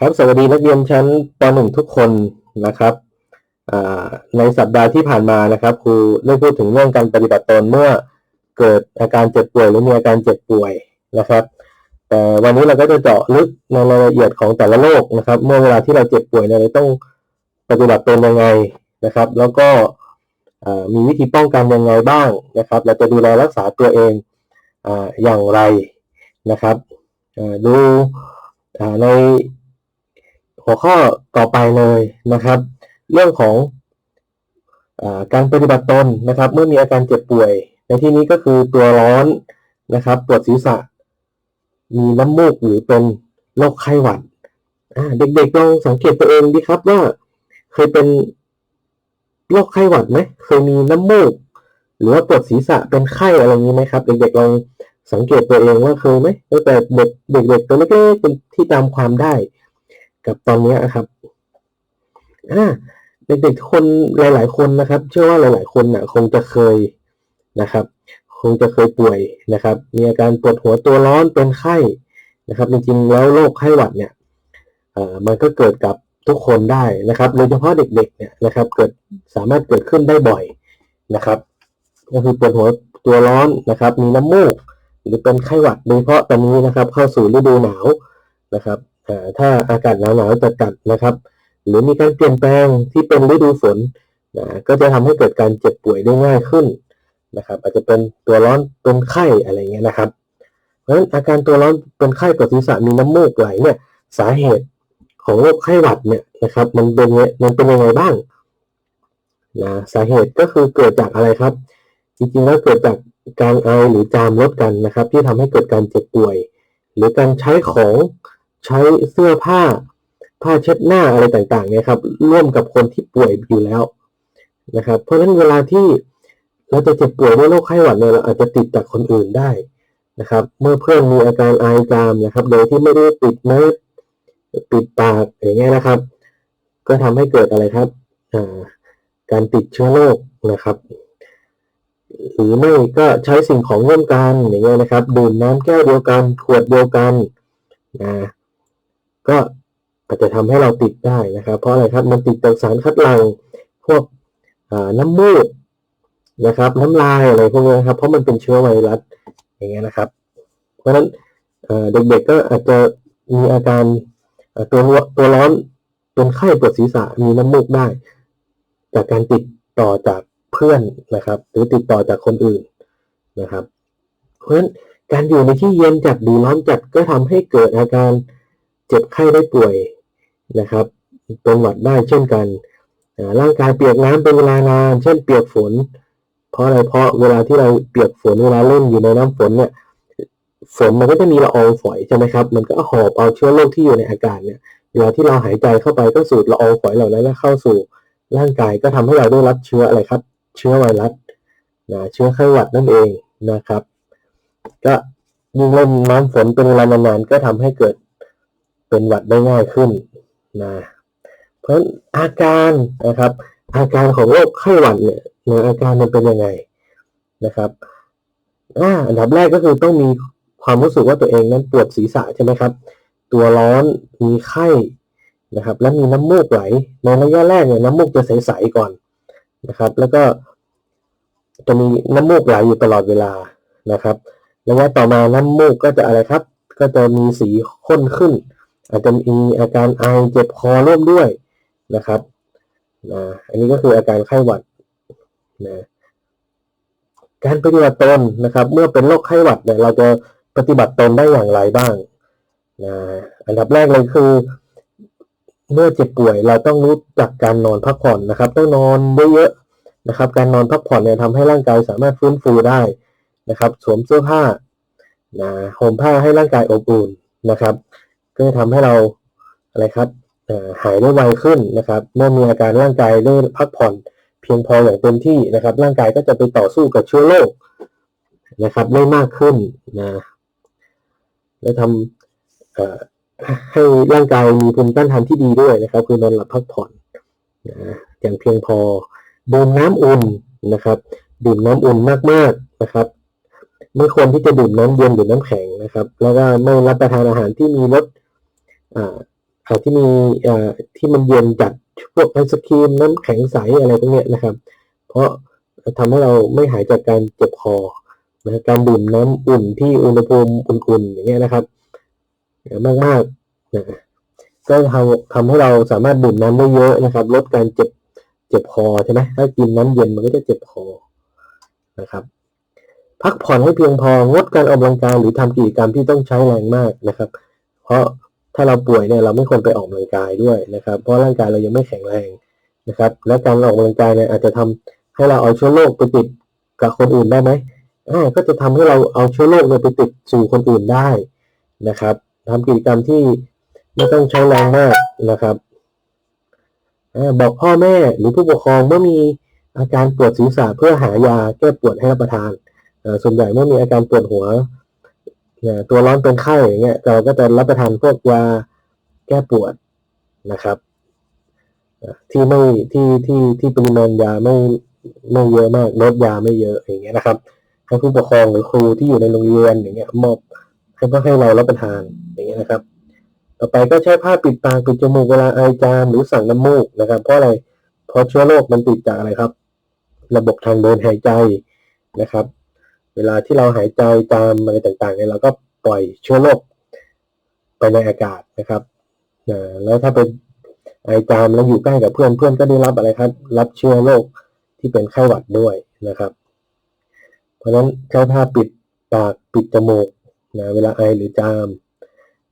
ครับสวัสดีนักเรียนชั้นป .1 ทุกคนนะครับในสัปดาห์ที่ผ่านมานะครับครูได้พูดถึงเรื่องการปฏิบัติตนเมื่อเกิดอาการเจ็บป่วยหรือมีอาการเจ็บป่วยนะครับแต่วันนี้เราก็จะเจาะลึกในรายละเอียดของแต่ละโรคนะครับ เมื่อเวลาที่เราเจ็บป่วยเราต้องปฏิบัติตนยังไงนะครับ แล้วก็มีวิธีป้องกันยังไงบ้างนะครับ เราจะดูแลรักษาตัวเองออย่างไรนะครับดูใน หัวข้อต่อไปเลยนะครับ เรื่องของอการปฏิบัติตนนะครับ เมื่อมีอาการเจ็บป่วย ในที่นี้ก็คือตัวร้อนนะครับปวดศีรษะ มีน้ำมูกหรือเป็นโรคไข้หวัดเด็กๆลองสังเกตตัวเองดีครับว่าเคยเป็นโรคไข้หวัดไหมเคยมีน้ำมูก หรือว่าปวดศีรษะเป็นไข้อะไรนี้ไหมครับ เด็กๆลองสังเกตตัวเองว่าเคยไหมตั้งแต่เด็กเด็กๆตัวเล็กๆเป็นที่ตามความได้ กับตอนนี้นะครับอ่าเด็กๆทุกคนหลาย ๆ คนนะครับ เชื่อว่าหลาย ๆ คนนะคงจะเคยนะครับ คงจะเคยป่วยนะครับ มีอาการปวดหัวตัวร้อนเป็นไข้นะครับ จริงๆแล้วโรคไข้หวัดเนี่ยเอ่อมันก็เกิดกับทุกคนได้นะครับโดยเฉพาะเด็กๆเนี่ยนะครับ เกิดสามารถเกิดขึ้นได้บ่อยนะครับ ก็คือปวดหัวตัวร้อนนะครับ มีน้ำมูก หรือเป็นไข้หวัดโดยเฉพาะตอนนี้นะครับ เข้าสู่ฤดูหนาวนะครับ ถ้าอากาศหนาวๆจะจัดนะครับ หรือมีการเปลี่ยนแปลงที่เป็นฤดูฝนนะก็จะทำให้เกิดการเจ็บป่วยได้ง่ายขึ้นนะครับ อาจจะเป็นตัวร้อนเป็นไข้อะไรเงี้ยนะครับ เพราะฉะนั้นอาการตัวร้อนเป็นไข้ปวดศีรษะมีน้ำมูกไหลเนี่ยสาเหตุของโรคไข้หวัดเนี่ยนะครับมันเป็นมันเป็นยังไงบ้างนะสาเหตุก็คือเกิดจากอะไรครับ จริงๆแล้วเกิดจากการไอหรือจามลดกันนะครับ ที่ทำให้เกิดการเจ็บป่วย หรือการใช้ของ ใช้เสื้อผ้าผ้าเช็ดหน้าอะไรต่างๆเนี่ยครับร่วมกับคนที่ป่วยอยู่แล้วนะครับ เพราะฉะนั้นเวลาที่เราจะเจ็บป่วยด้วยโรคไข้หวัดเนี่ยเราอาจจะติดจากคนอื่นได้นะครับ เมื่อเพื่อนมีอาการไอจามนะครับโดยที่ไม่ได้ปิดแมสปิดปากอย่างเงี้ยนะครับ ก็ทำให้เกิดอะไรครับการติดเชื้อโรคนะครับหรือไม่ก็ใช้สิ่งของร่วมกันอย่างเงี้ยนะครับ ดื่มน้ำแก้วเดียวกันขวดเดียวกันนะ ก็อาจจะทำให้เราติดได้นะครับ เพราะอะไรครับมันติดจากสารคัดหลั่งพวกน้ำมูกนะครับ น้ำลายอะไรพวกนี้ครับ เพราะมันเป็นเชื้อไวรัสอย่างเงี้ยนะครับ เพราะฉะนั้นเด็กๆก็อาจจะมีอาการตัวตัวร้อนเป็นไข้ปวดศีรษะมีน้ำมูกได้ จากการติดต่อจากเพื่อนนะครับ หรือติดต่อจากคนอื่นนะครับ เพราะฉะนั้นการอยู่ในที่เย็นจัดหรือร้อนจัดก็ทำให้เกิดอาการ เจ็บไข้ได้ป่วยนะครับเป็นหวัดได้เช่นกันร่างกายเปียกน้ำเป็นเวลานาน เช่นเปียกฝน เพราะอะไรเพราะเวลาที่เราเปียกฝนเวลาเล่นอยู่ในน้ำฝนเนี่ยฝนมันก็จะมีละอองฝอยใช่ไหมครับมันก็หอบเอาเชื้อโรคที่อยู่ในอากาศเนี่ยเวลาที่เราหายใจเข้าไปก็สูดละอองฝอยเหล่านั้นเข้าสู่ร่างกายก็ทำให้เราได้รับเชื้ออะไรครับ เชื้อไวรัสนะเชื้อไข้หวัดนั่นเองนะครับ ก็ยิ่งเล่นน้ำฝนเป็นเวลานานๆก็ทำให้เกิด เป็นหวัดได้ง่ายขึ้นนะเพราะอาการนะครับ อาการของโรคไข้หวัดเนี่ยนะอาการมันเป็นยังไงนะครับอันดับแรกก็คือต้องมีความรู้สึกว่าตัวเองนั้นปวดศีรษะใช่ไหมครับ ตัวร้อนมีไข้นะครับ และมีน้ำมูกไหลในระยะแรกเนี่ยน้ำมูกจะใสๆก่อนนะครับ แล้วก็จะมีน้ำมูกไหลอยู่ตลอดเวลานะครับระยะต่อมาน้ำมูกก็จะอะไรครับ ก็จะมีสีข้นขึ้น อาจจะมีอาการไอเจ็บคอร่วมด้วยนะครับนะอันนี้ก็คืออาการไข้หวัดนะการปฏิบัติตนนะครับ เมื่อเป็นโรคไข้หวัดเนี่ยเราจะปฏิบัติตนได้อย่างไรบ้างนะอันดับแรกเลยคือ เมื่อเจ็บป่วยเราต้องรู้จักการนอนพักผ่อนนะครับ ต้องนอนเยอะๆนะครับ การนอนพักผ่อนเนี่ยทำให้ร่างกายสามารถฟื้นฟูได้นะครับ สวมเสื้อผ้านะห่มผ้าให้ร่างกายอบอุ่นนะครับ ก็จะทำให้เราอะไรครับหายได้ไวขึ้นนะครับ เมื่อมีอาการร่างกายได้พักผ่อนเพียงพออย่างเต็มที่นะครับ ร่างกายก็จะไปต่อสู้กับเชื้อโรคนะครับได้มากขึ้นนะและทำให้ร่างกายมีภูมิต้านทานที่ดีด้วยนะครับ คือนอนหลับพักผ่อนนะอย่างเพียงพอดื่มน้ำอุ่นนะครับ ดื่มน้ำอุ่นมากๆนะครับไม่ควรที่จะดื่มน้ำเย็นหรือน้ำแข็งนะครับ แล้วก็ไม่รับประทานอาหารที่มีรส ที่มีอ่อที่มันเย็นจัดพวกไอศครีมน้ำแข็งใสอะไรพวกนี้นะครับ เพราะทำให้เราไม่หายจากการเจ็บคอนะการดื่มน้ำอุ่นที่อุณหภูมิอุ่นๆอย่างเงี้ยนะครับมากๆนะก็ทำทำให้เราสามารถดื่มน้ำได้เยอะนะครับ ลดการเจ็บเจ็บคอใช่ไหมถ้ากินน้ำเย็นมันก็จะเจ็บคอนะครับ พักผ่อนให้เพียงพองดการออกกำลังกายหรือทำกิจกรรมที่ต้องใช้แรงมากนะครับ เพราะ ถ้าเราป่วยเนี่ยเราไม่ควรไปออกกำลังกายด้วยนะครับ เพราะร่างกายเรายังไม่แข็งแรงนะครับ และการออกกำลังกายเนี่ยอาจจะทำให้เราเอาเชื้อโรคไปติดกับคนอื่นได้ไหมอ่าก็จะทำให้เราเอาเชื้อโรคเนี่ยไปติดสู่คนอื่นได้นะครับทำกิจกรรมที่ไม่ต้องใช้แรงมากนะครับอบอกพ่อแม่หรือผู้ปกครองเมื่อมีอาการปวดศีรษะเพื่อหายาแก้ปวดให้รับประทานส่วนใหญ่เมื่อมีอาการปวดหัว เนี่ยตัวร้อนเป็นไข้อย่างเงี้ยเราก็จะรับประทานพวกยาแก้ปวดนะครับที่ไม่ที่ที่ที่ปริมาณยาไม่ไม่เยอะมากลดยาไม่เยอะอย่างเงี้ยนะครับให้ผู้ปกครองหรือครูที่อยู่ในโรงเรียนอย่างเงี้ยมอบให้ก็ให้เรารับประทานอย่างเงี้ยนะครับ ต่อไปก็ใช้ผ้าปิดปากปิดจมูกเวลาไอจามหรือสั่งน้ำมูกนะครับ เพราะอะไรเพราะเชื้อโรคมันติดจากอะไรครับ ระบบทางเดินหายใจนะครับ เวลาที่เราหายใจจามอะไรต่างๆเนี่ยเราก็ปล่อยเชื้อโรคไปในอากาศนะครับแล้วถ้าเป็นไอจามแล้วอยู่ใกล้กับเพื่อนเพื่อนก็ได้รับอะไรครับ รับเชื้อโรคที่เป็นไข้หวัดด้วยนะครับ เพราะฉะนั้นใช้ผ้าปิดปากปิดจมูกนะเวลาไอหรือจาม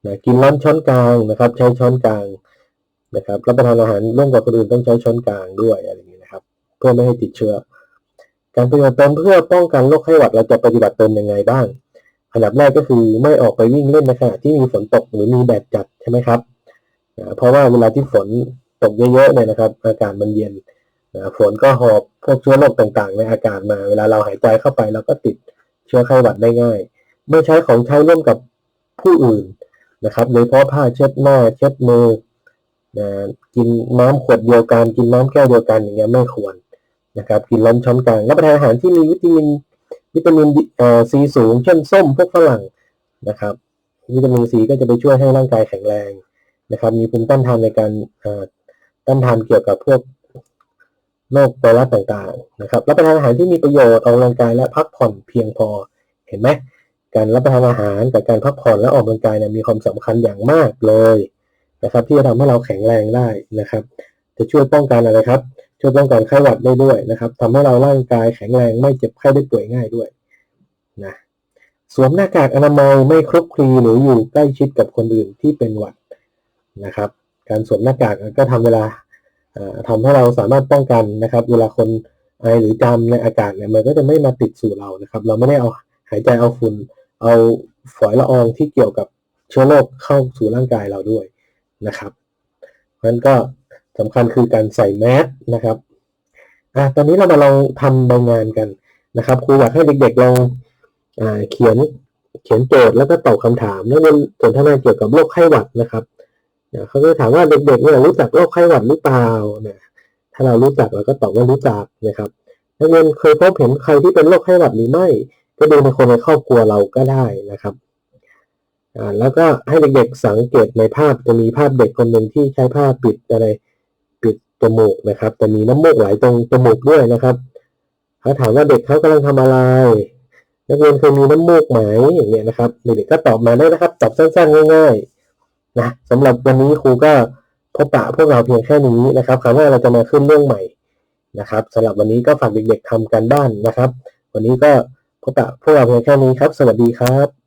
นะกินร้อนช้อนกลางนะครับ ใช้ช้อนกลางนะครับรับประทานอาหารร่วมกับคนอื่นต้องใช้ช้อนกลางด้วยอะไรอย่างนี้นะครับ เพื่อไม่ให้ติดเชื้อ การปฏิบัติตนเพื่อป้องกันโรคไข้หวัดเราจะปฏิบัติตนยังไงบ้าง อันดับแรกก็คือไม่ออกไปวิ่งเล่นในขณะที่มีฝนตกหรือมีแดดจัดใช่ไหมครับนะเพราะว่าเวลาที่ฝนตกเยอะๆเนี่ยนะครับ อากาศมันเย็นนะฝนก็หอบพวกเชื้อโรคต่างๆ ในอากาศมา เวลาเราหายใจเข้าไปเราก็ติดเชื้อไข้หวัดได้ง่ายไม่ใช้ของใช้ร่วมกับผู้อื่นนะครับโดยเฉพาะผ้าเช็ดหน้าเช็ดมือนะกินน้ำขวดเดียวกัน กินน้ำแก้วเดียวกันอย่างเงี้ยไม่ควร นะครับกินล้มช้อนกลางรับประทานอาหารที่มีวิตามินวิตามินเอ่อซีสูง เช่นส้มพวกฝรั่งนะครับวิตามินซีก็จะไปช่วยให้ร่างกายแข็งแรงนะครับ มีภูมิต้านทานในการต้านทานเกี่ยวกับพวกโรคไวรัสต่างๆนะครับรับประทานอาหารที่มีประโยชน์ออกกำลังกายและพักผ่อนเพียงพอเห็นไหมการรับประทานอาหารกับการพักผ่อนและออกกำลังกายเนี่ยมีความสำคัญอย่างมากเลยนะครับ ที่จะทำให้เราแข็งแรงได้นะครับ จะช่วยป้องกันอะไรครับ ช่วยป้องกันไข้หวัดได้ด้วยนะครับทำให้เราร่างกายแข็งแรงไม่เจ็บไข้ได้ป่วยง่ายด้วยนะสวมหน้ากากอนามัยไม่คลุกคลีหรืออยู่ใกล้ชิดกับคนอื่นที่เป็นหวัดนะครับ การสวมหน้ากากก็ทำเวลาทำให้เราสามารถป้องกันนะครับ เวลาคนไอหรือจามในอากาศเนี่ยมันก็จะไม่มาติดสู่เรานะครับ เราไม่ได้เอาหายใจเอาฝุ่นเอาฝอยละอองที่เกี่ยวกับเชื้อโรคเข้าสู่ร่างกายเราด้วยนะครับเพราะฉะนั้นก็ สำคัญคือการใส่แมสนะครับอะตอนนี้เรามาลองทำใบงานกันนะครับ ครูอยากให้เด็กๆลองอ่าเขียนเขียนโจทย์แล้วก็ตอบคำถามนักเรียนสนทนาเกี่ยวกับโรคไข้หวัดนะครับเขาจะถามว่าเด็กๆเนี่ยรู้จักโรคไข้หวัดหรือเปล่าเนี่ยถ้าเรารู้จักเราก็ตอบว่ารู้จักนะครับนักเรียนเคยพบเห็นใครที่เป็นโรคไข้หวัดหรือไม่ ก็ดูในคนในครอบครัวเราก็ได้นะครับอ่าแล้วก็ให้เด็กๆสังเกตในภาพจะมีภาพเด็กคนหนึ่งที่ใช้ผ้าปิดอะไร จมูกนะครับแต่มีน้ำมูกไหลตรงจมูกด้วยนะครับเขาถามว่าเด็กเขากำลังทำอะไร นักเรียนเคยมีน้ำมูกไหมอย่างเงี้ยนะครับเด็กๆก็ตอบมาได้นะครับตอบสั้นๆง่ายๆนะสำหรับวันนี้ครูก็พบปะพวกเราเพียงแค่นี้นะครับคราวหน้าเราจะมาขึ้นเรื่องใหม่นะครับสำหรับวันนี้ก็ฝากเด็กๆทำการบ้านนะครับ วันนี้ก็พบปะพวกเราเพียงแค่นี้ครับ สวัสดีครับ